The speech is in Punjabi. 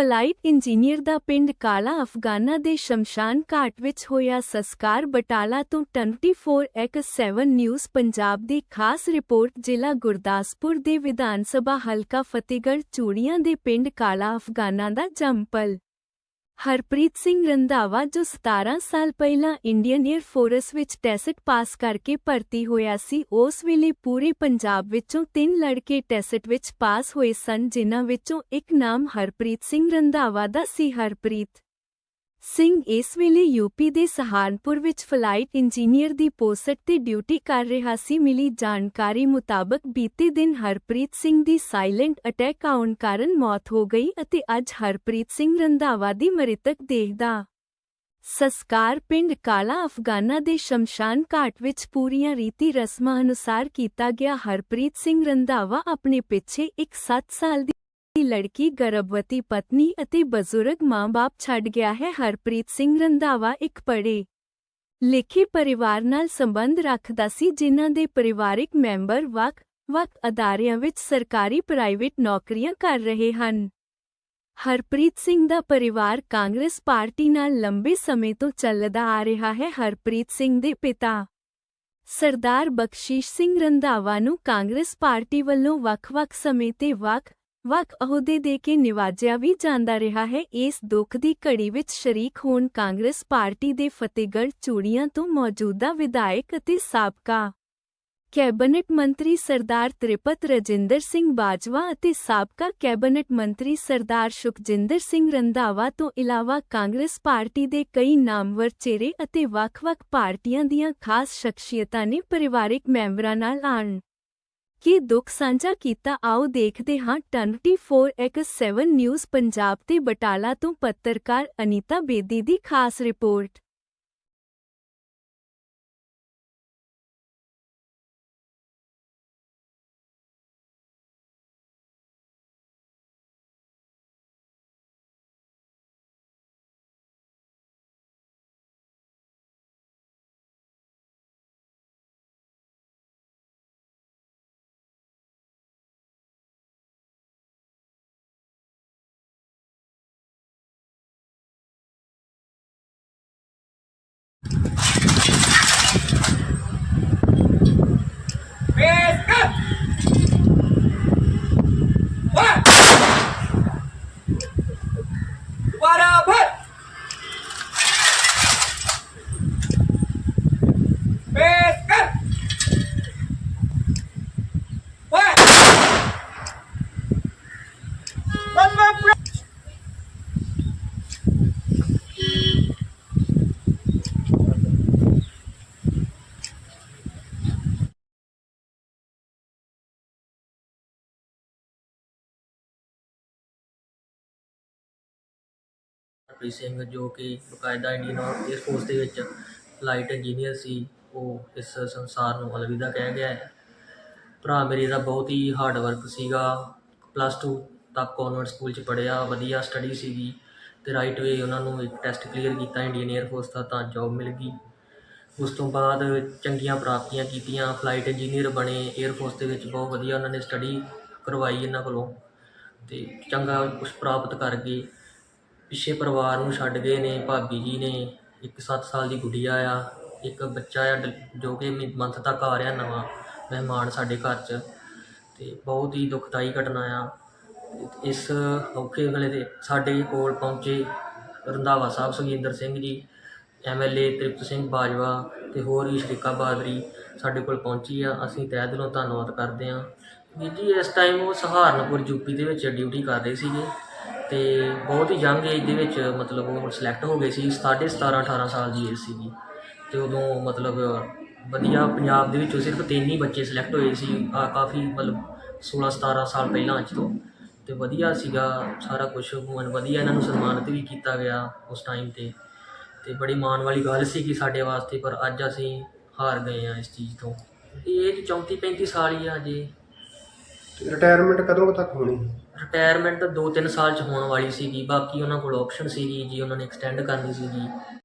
ਫਲਾਈਟ ਇੰਜੀਨੀਅਰ ਦਾ ਪਿੰਡ ਕਾਲਾ ਅਫਗਾਨਾ ਦੇ ਸ਼ਮਸ਼ਾਨ ਘਾਟ ਵਿੱਚ ਹੋਇਆ ਸੰਸਕਾਰ ਬਟਾਲਾ ਤੋਂ 24x7 ਨਿਊਜ਼ ਪੰਜਾਬ ਦੀ ਖਾਸ ਰਿਪੋਰਟ, ਜ਼ਿਲ੍ਹਾ ਗੁਰਦਾਸਪੁਰ ਦੇ ਵਿਧਾਨ ਸਭਾ ਹਲਕਾ ਫਤਿਹਗੜ੍ਹ ਚੂੜੀਆਂ ਦੇ ਪਿੰਡ ਕਾਲਾ ਅਫਗਾਨਾ ਦਾ ਜੰਪਲ ਹਰਪ੍ਰੀਤ ਸਿੰਘ ਰੰਧਾਵਾ, ਜੋ 17 ਸਾਲ ਪਹਿਲਾਂ ਇੰਡੀਅਨ 에ਅਰ ਫੋਰਸ ਵਿੱਚ ਟੈਸਟ ਪਾਸ ਕਰਕੇ ਭਰਤੀ ਹੋਇਆ ਸੀ, ਉਸ ਵੇਲੇ ਪੂਰੇ ਪੰਜਾਬ ਵਿੱਚੋਂ ਤਿੰਨ ਲੜਕੇ ਟੈਸਟ ਵਿੱਚ ਪਾਸ ਹੋਏ ਸਨ, ਜਿਨ੍ਹਾਂ ਵਿੱਚੋਂ ਇੱਕ ਨਾਮ ਹਰਪ੍ਰੀਤ ਸਿੰਘ ਰੰਧਾਵਾ ਦਾ ਸੀ, ਹਰਪ੍ਰੀਤ। ਸਿੰਘ ਇਸ ਵੇਲੇ ਯੂਪੀ ਦੇ ਸਹਾਰਨਪੁਰ ਵਿੱਚ ਫਲਾਈਟ ਇੰਜੀਨੀਅਰ ਦੀ ਪੋਸਟ ਤੇ ਡਿਊਟੀ ਕਰ ਰਿਹਾ ਸੀ। ਮਿਲੀ ਜਾਣਕਾਰੀ ਮੁਤਾਬਕ ਬੀਤੇ ਦਿਨ ਹਰਪ੍ਰੀਤ ਸਿੰਘ ਦੀ ਸਾਇਲੈਂਟ ਅਟੈਕ ਆਉਣ ਕਾਰਨ ਮੌਤ ਹੋ ਗਈ ਅਤੇ ਅੱਜ ਹਰਪ੍ਰੀਤ ਸਿੰਘ ਰੰਧਾਵਾ ਦੀ ਮ੍ਰਿਤਕ ਦੇਹ ਦਾ ਸੰਸਕਾਰ ਪਿੰਡ ਕਾਲਾ ਅਫਗਾਨਾ ਦੇ ਸ਼ਮਸ਼ਾਨ ਘਾਟ ਵਿੱਚ ਪੂਰੀਆਂ ਰੀਤੀ ਰਸਮਾਂ ਅਨੁਸਾਰ ਕੀਤਾ ਗਿਆ। ਹਰਪ੍ਰੀਤ ਸਿੰਘ ਰੰਧਾਵਾ ਆਪਣੇ ਪਿੱਛੇ ਇੱਕ 7 ਸਾਲ ਦੀ ਲੜਕੀ ਗਰਭਵਤੀ ਪਤਨੀ ਅਤੇ ਬਜ਼ੁਰਗ ਮਾਂ-ਬਾਪ ਛੱਡ ਗਿਆ ਹੈ। ਹਰਪ੍ਰੀਤ ਸਿੰਘ ਰੰਧਾਵਾ ਇੱਕ ਪੜ੍ਹੇ ਲਿਖੇ ਪਰਿਵਾਰ ਨਾਲ ਸੰਬੰਧ ਰੱਖਦਾ ਸੀ, ਜਿਨ੍ਹਾਂ ਦੇ ਪਰਿਵਾਰਿਕ ਮੈਂਬਰ ਵੱਖ-ਵੱਖ ਅਦਾਰਿਆਂ ਵਿੱਚ ਸਰਕਾਰੀ ਪ੍ਰਾਈਵੇਟ ਨੌਕਰੀਆਂ ਕਰ ਰਹੇ ਹਨ। ਹਰਪ੍ਰੀਤ ਸਿੰਘ ਦਾ ਪਰਿਵਾਰ ਕਾਂਗਰਸ ਪਾਰਟੀ ਨਾਲ ਲੰਬੇ ਸਮੇਂ ਤੋਂ ਚੱਲਦਾ ਆ ਰਿਹਾ ਹੈ। ਹਰਪ੍ਰੀਤ ਸਿੰਘ ਦੇ ਪਿਤਾ ਸਰਦਾਰ ਬਖਸ਼ੀਸ਼ ਸਿੰਘ ਰੰਧਾਵਾ ਨੂੰ ਕਾਂਗਰਸ ਪਾਰਟੀ ਵੱਲੋਂ ਵੱਖ-ਵੱਖ ਸਮੇਂ ਤੇ ਵੱਖ ਵੱਖ ਅਹੁਦੇ ਦੇ ਕੇ ਨਿਵਾਜਿਆ ਵੀ ਜਾਂਦਾ ਰਿਹਾ ਹੈ। ਇਸ ਦੁੱਖ ਦੀ ਘੜੀ ਵਿੱਚ ਸ਼ਰੀਕ ਹੋਣ ਕਾਂਗਰਸ ਪਾਰਟੀ ਦੇ ਫਤਿਹਗੜ੍ਹ ਚੂੜੀਆਂ ਤੋਂ ਮੌਜੂਦਾ ਵਿਧਾਇਕ ਅਤੇ ਸਾਬਕਾ ਕੈਬਨਿਟ ਮੰਤਰੀ ਸਰਦਾਰ ਤ੍ਰਿਪਤ ਰਜਿੰਦਰ ਸਿੰਘ ਬਾਜਵਾ ਅਤੇ ਸਾਬਕਾ ਕੈਬਨਿਟ ਮੰਤਰੀ ਸਰਦਾਰ ਸੁਖਜਿੰਦਰ ਸਿੰਘ ਰੰਧਾਵਾ ਤੋਂ ਇਲਾਵਾ ਕਾਂਗਰਸ ਪਾਰਟੀ ਦੇ ਕਈ ਨਾਮਵਰ ਚਿਹਰੇ ਅਤੇ ਵੱਖ-ਵੱਖ ਪਾਰਟੀਆਂ ਦੀਆਂ ਖਾਸ ਸ਼ਖਸੀਅਤਾਂ ਨੇ ਪਰਿਵਾਰਿਕ ਮੈਂਬਰਾਂ ਨਾਲ ਆਣ ਕੀ ਦੁੱਖ ਸਾਂਝਾ ਕੀਤਾ, ਆਓ ਦੇਖਦੇ ਹਾਂ 24x7 ਨਿਊਜ਼ ਪੰਜਾਬ ਤੇ ਬਟਾਲਾ ਤੋਂ ਪੱਤਰਕਾਰ ਅਨੀਤਾ ਬੇਦੀ ਦੀ ਖਾਸ ਰਿਪੋਰਟ। ਹਰਪ੍ਰੀਤ ਸਿੰਘ ਜੋ ਕਿ ਬਕਾਇਦਾ ਇੰਡੀਅਨ ਏਅਰ ਫੋਰਸ ਦੇ ਵਿੱਚ ਫਲਾਈਟ ਇੰਜੀਨੀਅਰ ਸੀ, ਉਹ ਇਸ ਸੰਸਾਰ ਨੂੰ ਅਲਵਿਦਾ ਕਹਿ ਗਿਆ ਹੈ। ਭਰਾ ਮੇਰੇ ਦਾ ਬਹੁਤ ਹੀ ਹਾਰਡ ਵਰਕ ਸੀਗਾ। ਪਲੱਸ 2 ਤੱਕ ਕਨਵਰਟ ਸਕੂਲ 'ਚ ਪੜਿਆ ਵਧੀਆ ਸਟੱਡੀ ਸੀਗੀ ਤੇ ਰਾਈਟ ਵੇ ਉਹਨਾਂ ਨੂੰ ਇੱਕ ਟੈਸਟ ਕਲੀਅਰ ਕੀਤਾ ਇੰਡੀਅਨ ਏਅਰ ਫੋਰਸ ਦਾ, ਤਾਂ ਜੌਬ ਮਿਲ ਗਈ। ਉਸ ਤੋਂ ਬਾਅਦ ਚੰਗੀਆਂ ਪ੍ਰਾਪਤੀਆਂ ਕੀਤੀਆਂ ਫਲਾਈਟ ਇੰਜੀਨੀਅਰ ਬਣੇ 에ਅਰ ਫੋਰਸ ਦੇ ਵਿੱਚ ਬਹੁਤ ਵਧੀਆ ਉਹਨਾਂ ਨੇ ਸਟੱਡੀ ਕਰਵਾਈ ਇਹਨਾਂ ਕੋਲੋਂ ਤੇ ਚੰਗਾ ਕੁਝ ਪ੍ਰਾਪਤ ਕਰਕੇ ਪਿੱਛੇ ਪਰਿਵਾਰ ਨੂੰ ਛੱਡ ਗਏ ਨੇ, ਭਾਬੀ ਜੀ ਨੇ, ਇੱਕ 7 ਸਾਲ ਦੀ ਗੁੜੀਆ ਆ ਇੱਕ ਬੱਚਾ ਆ ਡ, ਜੋ ਕਿ ਮੰਥ ਤੱਕ ਆ ਰਿਹਾ ਨਵਾਂ, ਮਹਿਮਾਨ ਸਾਡੇ ਘਰ 'ਚ, ਤੇ ਬਹੁਤ ਹੀ ਦੁਖਦਾਈ ਘਟਨਾ ਆ। ਇਸ ਔਖੇ ਵੇਲੇ ਦੇ ਸਾਡੇ ਕੋਲ ਪਹੁੰਚੇ ਰੰਧਾਵਾ ਸਾਹਿਬ ਸੁਖਿੰਦਰ ਸਿੰਘ ਜੀ ਐਮਐਲਏ ਤ੍ਰਿਪਤ ਸਿੰਘ ਬਾਜਵਾ ਤੇ ਹੋਰ ਵੀ ਸ਼ਰੀਕਾ ਬਾਦਰੀ ਸਾਡੇ ਕੋਲ ਪਹੁੰਚੀ ਆ। ਅਸੀਂ ਤਹਿ ਦਿਲੋਂ ਧੰਨਵਾਦ ਕਰਦੇ ਹਾਂ। ਵੀਰ ਜੀ, ਇਸ ਟਾਈਮ ਉਹ ਸਹਾਰਨਪੁਰ ਯੂਪੀ ਦੇ ਵਿੱਚ ਡਿਊਟੀ ਕਰ ਰਹੇ ਸੀਗੇ। ਤੇ ਬਹੁਤ ਹੀ ਯੰਗ ਏਜ ਦੇ ਵਿੱਚ ਮਤਲਬ ਉਹ ਸਿਲੈਕਟ ਹੋ ਗਏ ਸੀ 17 18 ਸਾਲ ਦੀ ਏਜ ਸੀਗੀ। ਤੇ ਉਦੋਂ ਮਤਲਬ ਵਧੀਆ ਪੰਜਾਬ ਦੇ ਵਿੱਚੋਂ ਸਿਰਫ ਤਿੰਨ ਹੀ ਬੱਚੇ ਸਿਲੈਕਟ ਹੋਏ ਸੀ, ਆ ਕਾਫੀ ਮਤਲਬ 16 17 ਸਾਲ ਪਹਿਲਾਂ ਅੱਜ ਤੋਂ। ਤੇ ਵਧੀਆ ਸੀਗਾ ਸਾਰਾ ਕੁਝ ਵਧੀਆ ਇਹਨਾਂ ਨੂੰ ਸਨਮਾਨਿਤ ਵੀ ਕੀਤਾ ਗਿਆ ਉਸ ਟਾਈਮ ਤੇ। ਤੇ ਬੜੀ ਮਾਣ ਵਾਲੀ ਗੱਲ ਸੀ ਕਿ ਸਾਡੇ ਵਾਸਤੇ, ਪਰ ਅੱਜ ਅਸੀਂ ਹਾਰ ਗਏ ਆ ਇਸ ਚੀਜ਼ ਤੋਂ। ਇਹ 34 35 ਸਾਲ ਹੀ ਆ ਜੀ ਰਿਟਾਇਰਮੈਂਟ ਕਦੋਂ ਕੁ ਤੱਕ ਹੋਣੀ? ਰਿਟਾਇਰਮੈਂਟ 2-3 ਸਾਲ ਚ ਹੋਣ ਵਾਲੀ ਸੀਗੀ, ਬਾਕੀ ਉਹਨਾਂ ਕੋਲ ਆਪਸ਼ਨ ਸੀਗੀ ਜੀ, ਉਹਨਾਂ ਨੇ ਐਕਸਟੈਂਡ ਕਰਨੀ ਸੀਗੀ।